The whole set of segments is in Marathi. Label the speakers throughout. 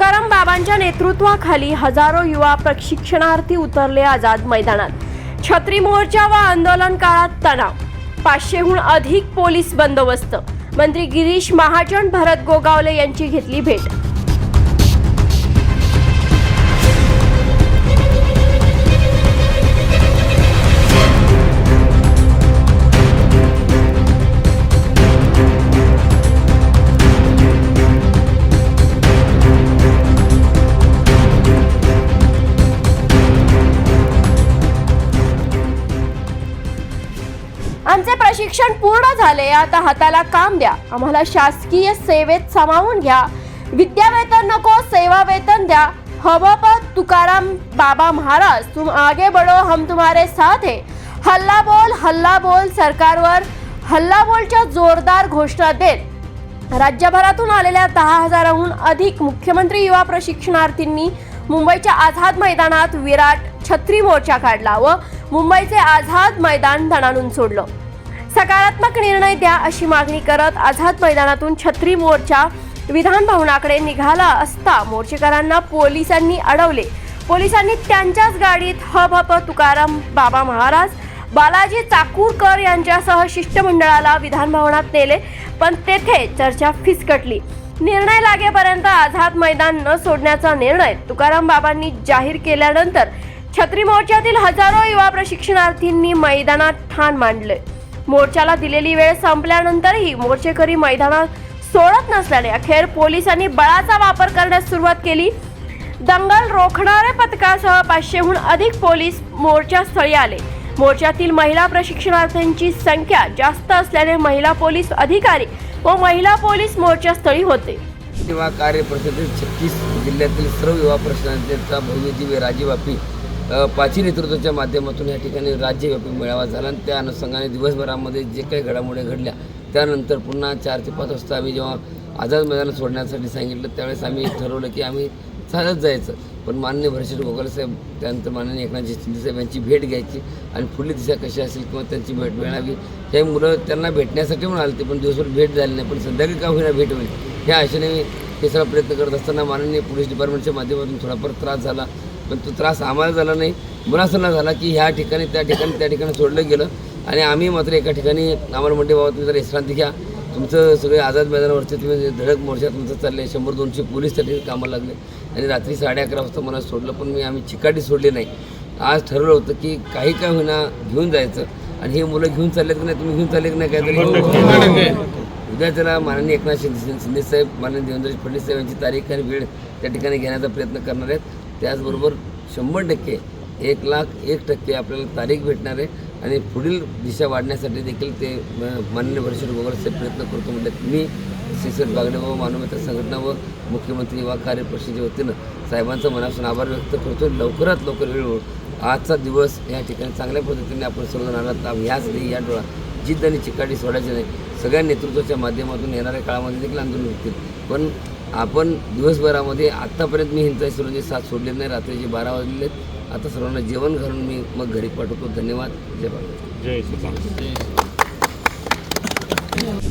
Speaker 1: तुकाराम बाबांच्या नेतृत्वाखाली हजारो युवा प्रशिक्षणार्थी उतरले आझाद मैदानात. छत्री मोर्चा व आंदोलन काळात तणाव. पाचशेहून अधिक पोलीस बंदोबस्त. मंत्री गिरीश महाजन भरत गोगावले यांची घेतली भेट. आम्हाला शिक्षण पूर्ण झाले आता हाताला काम द्या. आम्हाला शासकीय सेवेत सामावून घ्या. विद्यावेतन नको सेवा वेतन द्या हवप तुकाराम बाबा महाराज. तुम आगे बढ़ो हम तुम्हारे साथ है. हल्ला बोल हल्ला बोल सरकारवर. हल्ला बोलच्या जोरदार घोषणा देत. राज्यभरातून आलेल्या दहा हजाराहून अधिक मुख्यमंत्री युवा प्रशिक्षणार्थींनी मुंबईच्या आझाद मैदानात विराट छत्री मोर्चा काढला व मुंबईचे आझाद मैदान धणानून सोडलं. सकारात्मक निर्णय द्या अशी मागणी करत आझाद मैदानातून छत्री मोर्चा विधान भवनाकडे निघाला असता मोर्चेकरांना पोलिसांनी अडवले. पोलिसांनी त्यांच्याच गाडीत हब हप तुकाराम बाबा महाराज बालाजी चाकूरकर यांच्यासह शिष्टमंडळाला विधान भवनात नेले पण तेथे चर्चा फिसकटली. निर्णय लागेपर्यंत आझाद मैदान न सोडण्याचा निर्णय तुकाराम बाबांनी जाहीर केल्यानंतर छत्री मोर्चातील हजारो युवा प्रशिक्षणार्थींनी मैदानात ठाण मांडले. मोर्चाला दिलेली वेळ संपल्यानंतरही मोर्चेकरी मैदानात सोडत नसल्याने अखेर पोलिसांनी बळाचा वापर करण्यास सुरुवात केली. दंगल रोखणाऱ्या पथकासह पाचशेहून अधिक पोलीस मोर्चास्थळी आले. मोर्चातील महिला प्रशिक्षणार्थ्यांची संख्या जास्त असल्याने महिला पोलीस अधिकारी व महिला पोलीस मोर्चास्थळी होते.
Speaker 2: युवा कार्य परिषदेत छत्तीस जिल्ह्यातील सर्व युवा प्रश्नांचा भव्यजीवी राजीवापी पाची नेतृत्वाच्या माध्यमातून या ठिकाणी राज्यव्यापी मेळावा झाला आणि त्या अनुषंगाने दिवसभरामध्ये जे काही घडामोडी घडल्या त्यानंतर पुन्हा चार ते पाच वाजता आम्ही जेव्हा आझाद मैदान सोडण्यासाठी सांगितलं त्यावेळेस आम्ही ठरवलं की आम्ही चालत जायचं. पण माननीय भरशेट गोगाल साहेब त्यानंतर माननीय एकनाथ शिंदे साहेब यांची भेट घ्यायची आणि पुढली दिशा कशी असेल किंवा त्यांची भेट मिळावी हे मुलं त्यांना भेटण्यासाठी म्हणून आले ते पण दिवसभर भेट झाली नाही पण संध्याकाळी का होईना भेट होईल ह्या आशेने मी हे सगळा प्रयत्न करत असताना माननीय पोलीस डिपार्टमेंटच्या माध्यमातून थोडाफार त्रास झाला. पण तो त्रास आम्हाला झाला नाही. मुलासना झाला की ह्या ठिकाणी त्या ठिकाणी त्या ठिकाणी सोडलं गेलं. आणि आम्ही मात्र एका ठिकाणी आम्हाला म्हणते बाबा तुम्ही जरा विश्रांती घ्या. तुमचं सगळे आझाद मैदानावरती तुम्ही धडक मोर्चा तुमचं चालले शंभर दोनशे पोलीस त्या ठिकाणी कामाला लागले. आणि रात्री साडे अकरा वाजता मला सोडलं पण मी आम्ही चिकाटी सोडली नाही. आज ठरवलं होतं की काही काय होईना घेऊन जायचं. आणि हे मुलं घेऊन चाललेत की नाही तुम्ही घेऊन चालले की नाही काहीतरी? उद्या त्याला माननीय एकनाथ शिंदे शिंदे साहेब माननीय देवेंद्र फडणवीस साहेब यांची तारीख आणि वेळ त्या ठिकाणी घेण्याचा प्रयत्न करणार आहेत. त्याचबरोबर शंभर टक्के एक लाख एक टक्के आपल्याला तारीख भेटणार आहे आणि पुढील दिशा वाढण्यासाठी देखील ते माननीय भरशेट गोगलचे प्रयत्न करतो. म्हणजे मी श्रीसर बागडे व मानवमित्र संघटना व मुख्यमंत्री युवा कार्यपरिषदेच्या वतीनं साहेबांचा मनापासून आभार व्यक्त करतो. लवकरात लवकर वेळ आजचा दिवस या ठिकाणी चांगल्या पद्धतीने आपण सर्वजण आणत आहोत. ह्याच नाही या डोळा जिद्द आणि चिकाटी सोडायची नाही. सगळ्या नेतृत्वाच्या माध्यमातून येणाऱ्या काळामध्ये देखील आंदोलन होतील. पण आपण दिवसभरामध्ये आत्तापर्यंत मी हिंसा सर्वांची साथ सोडलेली नाही. रात्रीचे बारा वाजलेले आहेत. आता सर्वांना जेवण घालून मी मग घरी पाठवतो. धन्यवाद. जय बाबा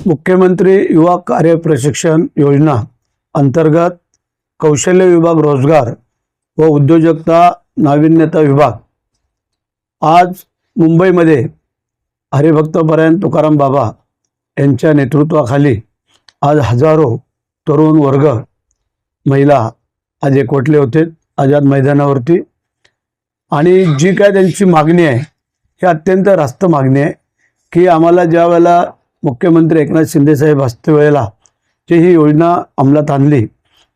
Speaker 3: मुख्यमंत्री युवा कार्य प्रशिक्षण योजना अंतर्गत कौशल्य विभाग रोजगार व उद्योजकता नाविन्यता विभाग. आज मुंबईमध्ये हरिभक्तपरायण तुकाराम बाबा यांच्या नेतृत्वाखाली आज हजारो तरुण वर्ग महिला आज एकवटले होते आझाद मैदानावरती. आणि जी काय त्यांची मागणी आहे ही अत्यंत रास्त मागणी आहे की आम्हाला ज्या वेळेला मुख्यमंत्री एकनाथ शिंदेसाहेब असते वेळेला जी ही योजना अंमलात आणली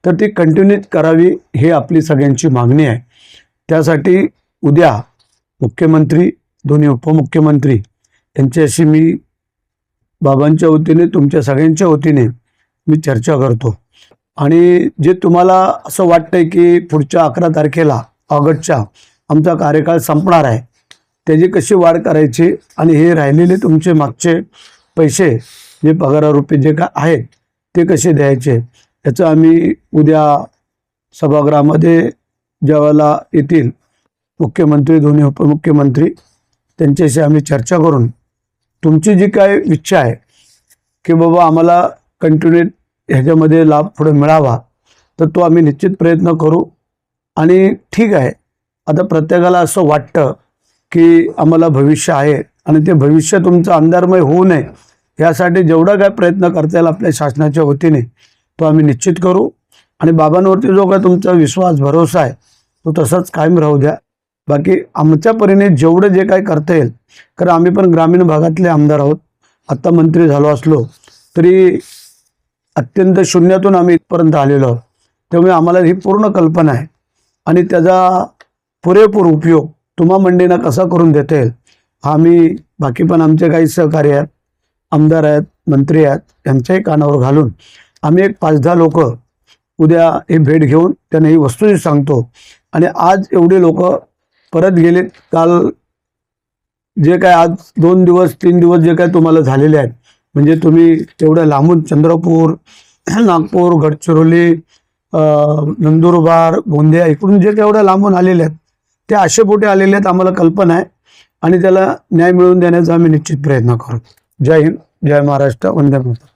Speaker 3: तर ती कंटिन्यू करावी ही आपली सगळ्यांची मागणी आहे. त्यासाठी उद्या मुख्यमंत्री दोन्ही उपमुख्यमंत्री यांच्याशी मी बाबांच्या वतीने तुमच्या सगळ्यांच्या वतीने मी चर्चा करतो. आणि जे तुम्हाला असं वाटतंय की पुढच्या अकरा तारखेला ऑगस्टच्या आमचा कार्यकाळ संपणार आहे त्याची कशी वाढ करायची आणि हे राहिलेले तुमचे मागचे पैसे जे पगारारूपी जे काय आहेत ते कसे द्यायचे याचं आम्ही उद्या सभागृहामध्ये ज्यावेळेला येतील मुख्यमंत्री दोन्ही उपमुख्यमंत्री त्यांच्याशी आम्ही चर्चा करून तुमची जी काय इच्छा आहे की बाबा आम्हाला कंटिन्यू ह्याच्यामध्ये लाभ पुढे मिळावा तर तो आम्ही निश्चित प्रयत्न करू. आणि ठीक आहे आता प्रत्येकाला असं वाटतं की आम्हाला भविष्य आहे आणि ते भविष्य तुमचं अंधारमय होऊ नये यासाठी जेवढा काय प्रयत्न करता येईल आपल्या शासनाच्या वतीने तो आम्ही निश्चित करू. आणि बाबांवरती जो काय तुमचा विश्वास भरोसा आहे तो तसाच कायम राहू द्या. बाकी आमच्या परीने जेवढं जे काय करता येईल कारण आम्ही पण ग्रामीण भागातले आमदार आहोत आत्ता मंत्री झालो असलो तरी अत्यंत शून्यातून आम्ही इथपर्यंत आलेलो आहोत. त्यामुळे आम्हाला ही पूर्ण कल्पना आहे. आणि त्याचा पुरेपूर उपयोग तुम्हा मंडळींना कसा करून देता येईल हा आम्ही बाकी पण आमचे काही सहकार्य आहेत आमदार आहेत मंत्री आहेत यांच्याही कानावर घालून आम्ही एक पाच दहा लोक उद्या हे भेट घेऊन त्यांना ही वस्तूही सांगतो. आणि आज एवढे लोक परत गेलेत काल जे काय आज दोन दिवस तीन दिवस जे काय तुम्हाला झालेले आहेत म्हणजे तुम्ही तेवढ्या लांबून चंद्रपूर नागपूर गडचिरोली नंदुरबार गोंदिया इकडून जे तेवढ्या एवढ्या लांबून आलेले आहेत ते असे पोटे आलेले आहेत आम्हाला कल्पना आहे आणि त्याला न्याय मिळवून देण्याचा आम्ही निश्चित प्रयत्न करू. जय हिंद जय महाराष्ट्र वंदे मातरम.